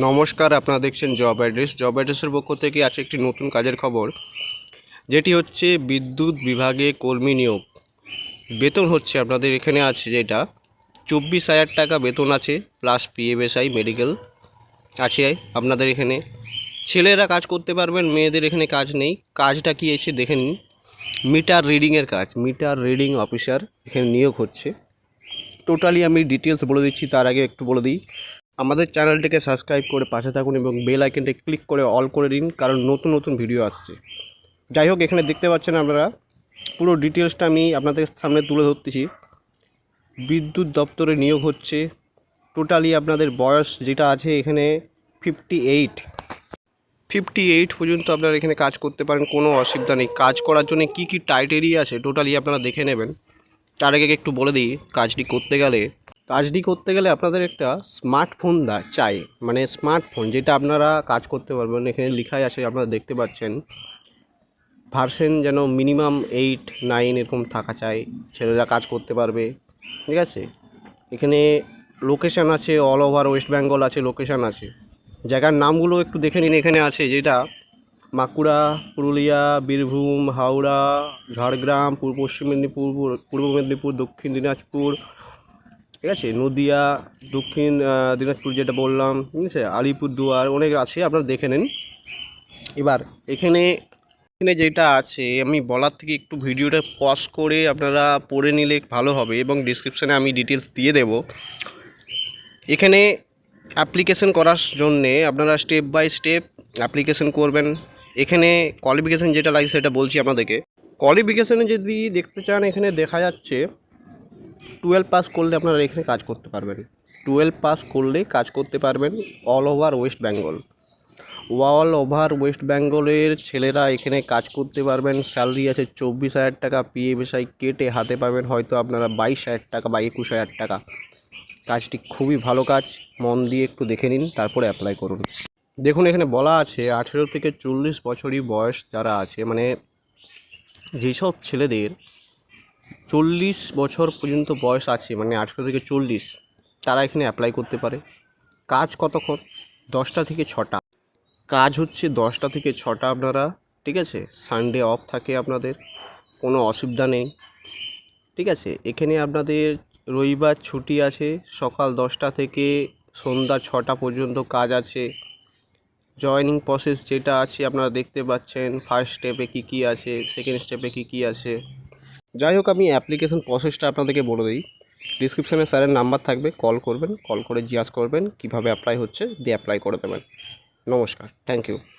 নমস্কার, আপনারা দেখছেন জব অ্যাড্রেস। জব অ্যাড্রেসের পক্ষ থেকে আছে একটি নতুন কাজের খবর, যেটি হচ্ছে বিদ্যুৎ বিভাগে কর্মী নিয়োগ। বেতন হচ্ছে, আপনাদের এখানে আছে যেটা, চব্বিশ হাজার টাকা বেতন আছে প্লাস পিএফএসআই মেডিকেল আছে আপনাদের এখানে। ছেলেরা কাজ করতে পারবেন, মেয়েদের এখানে কাজ নেই। কাজটা কি এসে দেখে নিন। মিটার রিডিংয়ের কাজ, মিটার রিডিং অফিসার এখানে নিয়োগ হচ্ছে। টোটালি আমি ডিটেলস বলে দিচ্ছি, তার আগে একটু বলে দিই। আমাদের চ্যানেলটিকে সাবস্ক্রাইব করে পাশে থাকুন এবং বেল আইকনটি ক্লিক করে অল করে দিন, কারণ নতুন নতুন ভিডিও আসছে। যাই হোক, এখানে দেখতে পাচ্ছেন আপনারা, পুরো ডিটেলসটা আমি আপনাদের সামনে তুলে ধরতেছি। বিদ্যুৎ দপ্তরে নিয়োগ হচ্ছে। টোটালি আপনাদের বয়স যেটা আছে এখানে ফিফটি এইট ফিফটি এইট পর্যন্ত আপনারা এখানে কাজ করতে পারেন, কোনো অসুবিধা নেই। কাজ করার জন্য কী কী টাইটেরিয়া আছে টোটালি আপনারা দেখে নেবেন। তার আগে একটু বলে দিই, কাজটি করতে গেলে কাজটি করতে গেলে আপনাদের একটা স্মার্টফোন দা, চাই। মানে স্মার্টফোন, যেটা আপনারা কাজ করতে পারবেন। এখানে লেখাই আছে, আপনারা দেখতে পাচ্ছেন। ভার্সেন যেন মিনিমাম এইট নাইন এরকম থাকা চাই। ছেলেরা কাজ করতে পারবে। ঠিক আছে? এখানে লোকেশান আছে অল ওভার ওয়েস্ট বেঙ্গল আছে লোকেশান আছে। জায়গার নামগুলো একটু দেখে নিন, এখানে আছে যেটা বাঁকুড়া পুরুলিয়া, বীরভূম, হাওড়া, ঝাড়গ্রাম, পূর্ব পশ্চিম মেদিনীপুর, পূর্ব মেদিনীপুর, দক্ষিণ দিনাজপুর ঠিক আছে? নদিয়া, দক্ষিণ দিনাজপুর যেটা বললাম, ঠিক আছে? আলিপুরদুয়ার অনেক আছে, আপনারা দেখে নিন। এবার, এখানে এখানে যেটা আছে, আমি বলার থেকে একটু ভিডিওটা পজ করে আপনারা পড়ে নিলে ভালো হবে এবং ডিসক্রিপশানে আমি ডিটেলস দিয়ে দেব। এখানে অ্যাপ্লিকেশন করার জন্যে আপনারা স্টেপ বাই স্টেপ অ্যাপ্লিকেশন করবেন। এখানে কোয়ালিফিকেশান যেটা লাগে সেটা বলছি আপনাদেরকে। কোয়ালিফিকেশানে যদি দেখতে চান, এখানে দেখা যাচ্ছে টুয়েলভ পাস করলে আপনারা এখানে কাজ করতে পারবেন। টুয়েলভ পাস করলে কাজ করতে পারবেন all over West Bengal all over West বেঙ্গলের ছেলেরা এখানে কাজ করতে পারবেন। স্যালারি আছে চব্বিশ হাজার টাকা পিএফএসআই কেটে হাতে পাবেন হয়তো আপনারা বাইশ হাজার টাকা বা একুশ হাজার টাকা। কাজটি খুবই ভালো কাজ, মন দিয়ে একটু দেখে নিন, তারপরে অ্যাপ্লাই করুন। দেখুন, এখানে বলা আছে আঠেরো থেকে চল্লিশ বছরই বয়স যারা আছে মানে যেসব ছেলেদের চল্লিশ বছর পর্যন্ত বয়স আছে মানে আঠেরো থেকে চল্লিশ, তারা এখানে অ্যাপ্লাই করতে পারে। কাজ কতক্ষণ? দশটা থেকে ছটা। কাজ হচ্ছে দশটা থেকে ছটা আপনারা, ঠিক আছে? সানডে অফ থাকে আপনাদের, কোনো অসুবিধা নেই, ঠিক আছে? এখানে আপনাদের রবিবার ছুটি আছে, সকাল দশটা থেকে সন্ধ্যা ছটা পর্যন্ত কাজ আছে। জয়নিং প্রসেস যেটা আছে, আপনারা দেখতে পাচ্ছেন ফার্স্ট স্টেপে কী কী আছে সেকেন্ড স্টেপে কী কী আছে। যাই হোক আমি অ্যাপ্লিকেশন প্রসেসটা আপনাদেরকে বলে দিই। ডিসক্রিপশানে স্যারের নাম্বার থাকবে কল করবেন কল করে জিজ্ঞাসা করবেন কীভাবে অ্যাপ্লাই হচ্ছে, দিয়ে অ্যাপ্লাই করে দেবেন। নমস্কার থ্যাংক ইউ